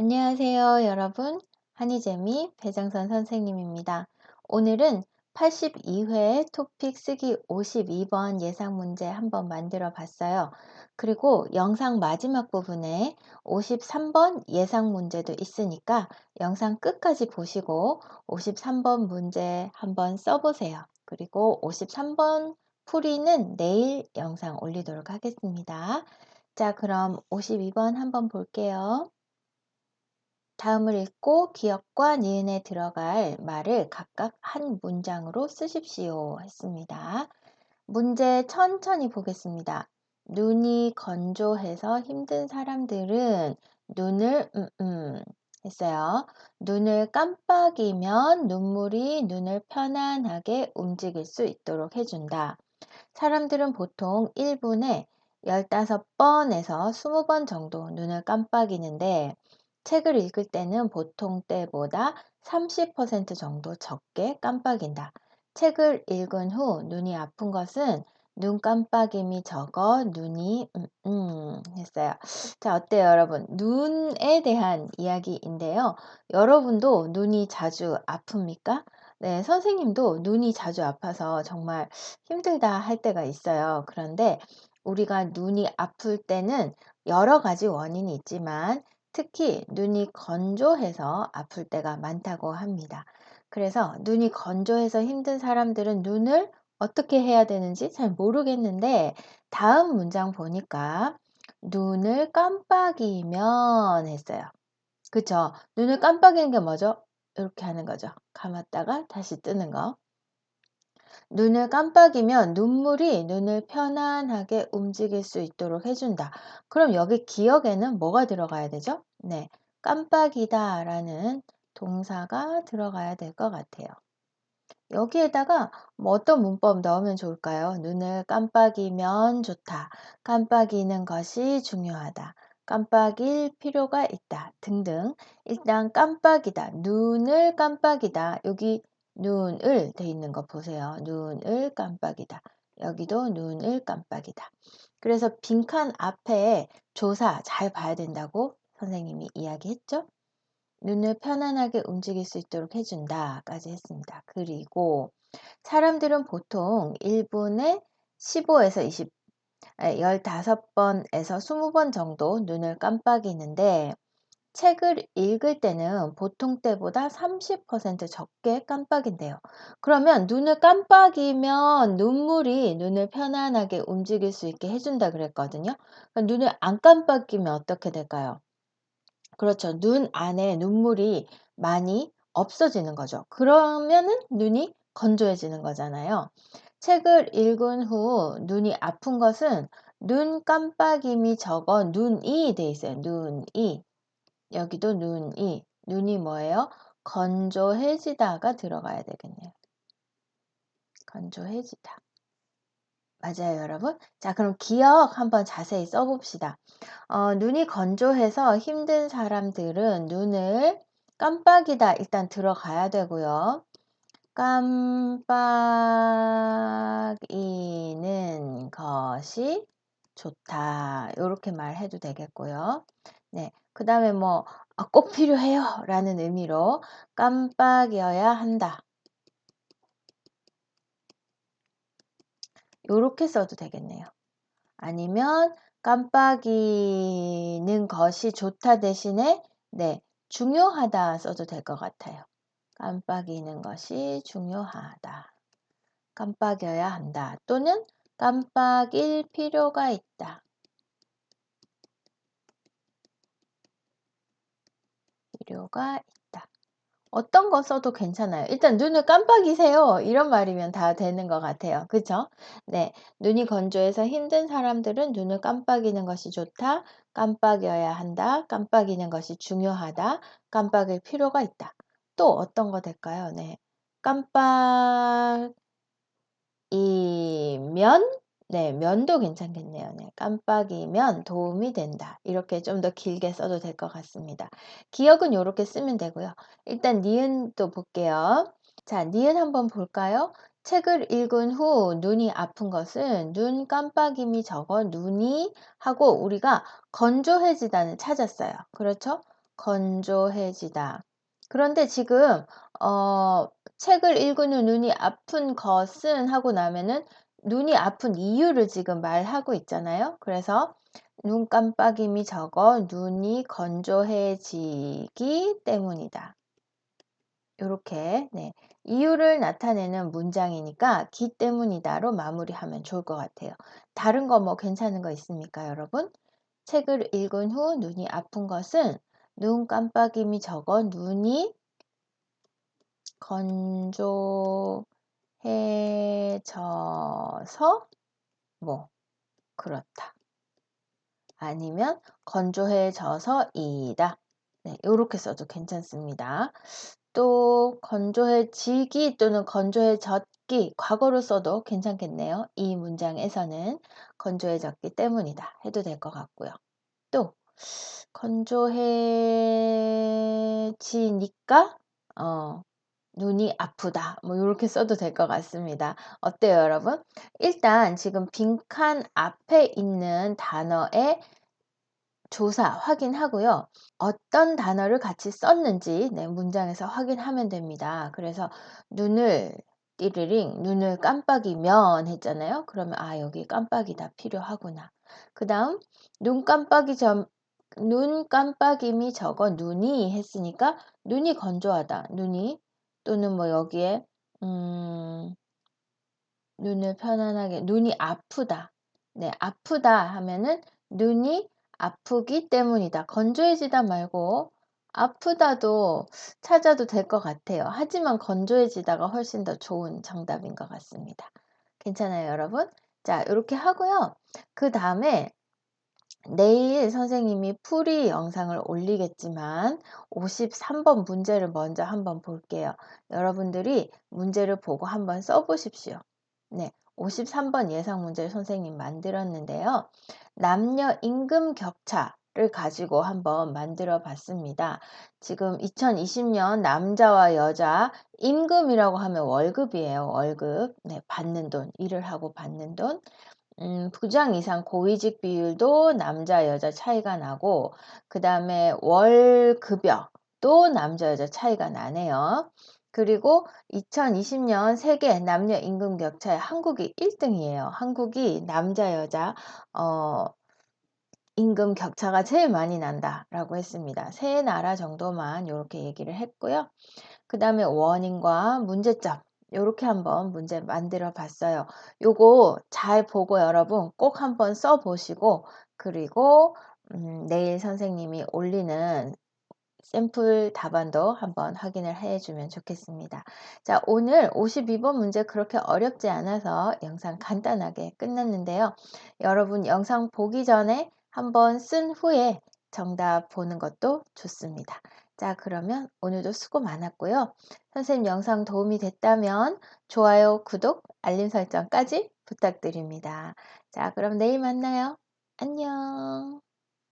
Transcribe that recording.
안녕하세요, 여러분. 한이재미 배정선 선생님입니다. 오늘은 82회 토픽 쓰기 52번 예상 문제 한번 만들어 봤어요. 그리고 영상 마지막 부분에 53번 예상 문제도 있으니까 영상 끝까지 보시고 53번 문제 한번 써보세요. 그리고 53번 풀이는 내일 영상 올리도록 하겠습니다. 자, 그럼 52번 한번 볼게요. 다음을 읽고 기억과 니은에 들어갈 말을 각각 한 문장으로 쓰십시오 했습니다. 문제 천천히 보겠습니다. 눈이 건조해서 힘든 사람들은 눈을 음, 음 했어요. 눈을 깜빡이면 눈물이 눈을 편안하게 움직일 수 있도록 해준다. 사람들은 보통 1분에 15번에서 20번 정도 눈을 깜빡이는데 책을 읽을 때는 보통 때보다 30% 정도 적게 깜빡인다. 책을 읽은 후 눈이 아픈 것은 눈 깜빡임이 적어 눈이 음, 음 했어요. 자 어때요 여러분? 눈에 대한 이야기인데요. 여러분도 눈이 자주 아픕니까? 네, 선생님도 눈이 자주 아파서 정말 힘들다 할 때가 있어요. 그런데 우리가 눈이 아플 때는 여러 가지 원인이 있지만 특히 눈이 건조해서 아플 때가 많다고 합니다. 그래서 눈이 건조해서 힘든 사람들은 눈을 어떻게 해야 되는지 잘 모르겠는데 다음 문장 보니까 눈을 깜빡이면 했어요. 그쵸? 눈을 깜빡이는 게 뭐죠? 이렇게 하는 거죠. 감았다가 다시 뜨는 거. 눈을 깜빡이면 눈물이 눈을 편안하게 움직일 수 있도록 해준다. 그럼 여기 기억에는 뭐가 들어가야 되죠? 네, 깜빡이다 라는 동사가 들어가야 될 것 같아요. 여기에다가 뭐 어떤 문법 넣으면 좋을까요? 눈을 깜빡이면 좋다. 깜빡이는 것이 중요하다. 깜빡일 필요가 있다. 등등. 일단 깜빡이다. 눈을 깜빡이다. 여기 눈을 돼 있는 거 보세요. 눈을 깜빡이다. 여기도 눈을 깜빡이다. 그래서 빈칸 앞에 조사 잘 봐야 된다고 선생님이 이야기했죠. 눈을 편안하게 움직일 수 있도록 해준다까지 했습니다. 그리고 사람들은 보통 1분에 15에서 20, 15번에서 20번 정도 눈을 깜빡이는데 책을 읽을 때는 보통 때보다 30% 적게 깜빡인대요. 그러면 눈을 깜빡이면 눈물이 눈을 편안하게 움직일 수 있게 해준다 그랬거든요. 눈을 안 깜빡이면 어떻게 될까요? 그렇죠. 눈 안에 눈물이 많이 없어지는 거죠. 그러면은 눈이 건조해지는 거잖아요. 책을 읽은 후 눈이 아픈 것은 눈 깜빡임이 적어 눈이 돼 있어요. 눈이. 여기도 눈이. 눈이 뭐예요? 건조해지다가 들어가야 되겠네요. 건조해지다. 맞아요, 여러분. 자, 그럼 기억 한번 자세히 써봅시다. 어, 눈이 건조해서 힘든 사람들은 눈을 깜빡이다 일단 들어가야 되고요. 깜빡이는 것이 좋다. 이렇게 말해도 되겠고요. 네. 그 다음에 뭐, 아, 꼭 필요해요. 라는 의미로 깜빡여야 한다. 이렇게 써도 되겠네요. 아니면 깜빡이는 것이 좋다 대신에 네, 중요하다 써도 될 것 같아요. 깜빡이는 것이 중요하다. 깜빡여야 한다. 또는 깜빡일 필요가 있다. 필요가 어떤 거 써도 괜찮아요. 일단 눈을 깜빡이세요. 이런 말이면 다 되는 것 같아요. 그쵸? 네. 눈이 건조해서 힘든 사람들은 눈을 깜빡이는 것이 좋다. 깜빡여야 한다. 깜빡이는 것이 중요하다. 깜빡일 필요가 있다. 또 어떤 거 될까요? 네. 깜빡이면 네, 면도 괜찮겠네요. 네, 깜빡이면 도움이 된다. 이렇게 좀 더 길게 써도 될 것 같습니다. 기억은 이렇게 쓰면 되고요. 일단 니은도 볼게요. 자, 니은 한번 볼까요? 책을 읽은 후 눈이 아픈 것은 눈 깜빡임이 적어 눈이 하고 우리가 건조해지다는 찾았어요. 그렇죠? 건조해지다. 그런데 지금 어, 책을 읽은 후 눈이 아픈 것은 하고 나면은 눈이 아픈 이유를 지금 말하고 있잖아요. 그래서 눈 깜빡임이 적어 눈이 건조해지기 때문이다. 이렇게 네. 이유를 나타내는 문장이니까 기 때문이다로 마무리하면 좋을 것 같아요. 다른 거 뭐 괜찮은 거 있습니까, 여러분? 책을 읽은 후 눈이 아픈 것은 눈 깜빡임이 적어 눈이 건조 해져서 뭐 그렇다. 아니면 건조해져서 이다. 네, 이렇게 써도 괜찮습니다. 또 건조해지기 또는 건조해졌기 과거로 써도 괜찮겠네요. 이 문장에서는 건조해졌기 때문이다 해도 될 것 같고요. 또 건조해지니까 어, 눈이 아프다. 뭐 이렇게 써도 될 것 같습니다. 어때요, 여러분? 일단 지금 빈칸 앞에 있는 단어의 조사 확인하고요. 어떤 단어를 같이 썼는지 네, 문장에서 확인하면 됩니다. 그래서 눈을 띠르링 눈을 깜빡이면 했잖아요. 그러면 아 여기 깜빡이다 필요하구나. 그 다음 눈 깜빡이 점, 눈 깜빡임이 적어 눈이 했으니까 눈이 건조하다. 눈이 또는 뭐 여기에 음, 눈을 편안하게 눈이 아프다. 네, 아프다 하면은 눈이 아프기 때문이다. 건조해지다 말고 아프다도 찾아도 될 것 같아요. 하지만 건조해지다가 훨씬 더 좋은 정답인 것 같습니다. 괜찮아요, 여러분? 자, 이렇게 하고요. 그 다음에 내일 선생님이 풀이 영상을 올리겠지만 53번 문제를 먼저 한번 볼게요. 여러분들이 문제를 보고 한번 써보십시오. 네, 53번 예상 문제를 선생님 만들었는데요. 남녀 임금 격차 를 가지고 한번 만들어 봤습니다. 지금 2020년 남자와 여자 임금이라고 하면 월급이에요. 월급. 네, 받는 돈. 일을 하고 받는 돈. 음, 부장 이상 고위직 비율도 남자 여자 차이가 나고 그 다음에 월 급여도 남자 여자 차이가 나네요. 그리고 2020년 세계 남녀 임금 격차에 한국이 1등이에요. 한국이 남자 여자 어, 임금 격차가 제일 많이 난다라고 했습니다. 세 나라 정도만 이렇게 얘기를 했고요. 그 다음에 원인과 문제점 이렇게 한번 문제 만들어 봤어요. 요거 잘 보고 여러분 꼭 한번 써 보시고 그리고 음, 내일 선생님이 올리는 샘플 답안도 한번 확인을 해 주면 좋겠습니다. 자, 오늘 52번 문제 그렇게 어렵지 않아서 영상 간단하게 끝났는데요. 여러분 영상 보기 전에 한번 쓴 후에 정답 보는 것도 좋습니다. 자, 그러면 오늘도 수고 많았고요. 선생님 영상 도움이 됐다면 좋아요, 구독, 알림 설정까지 부탁드립니다. 자, 그럼 내일 만나요. 안녕.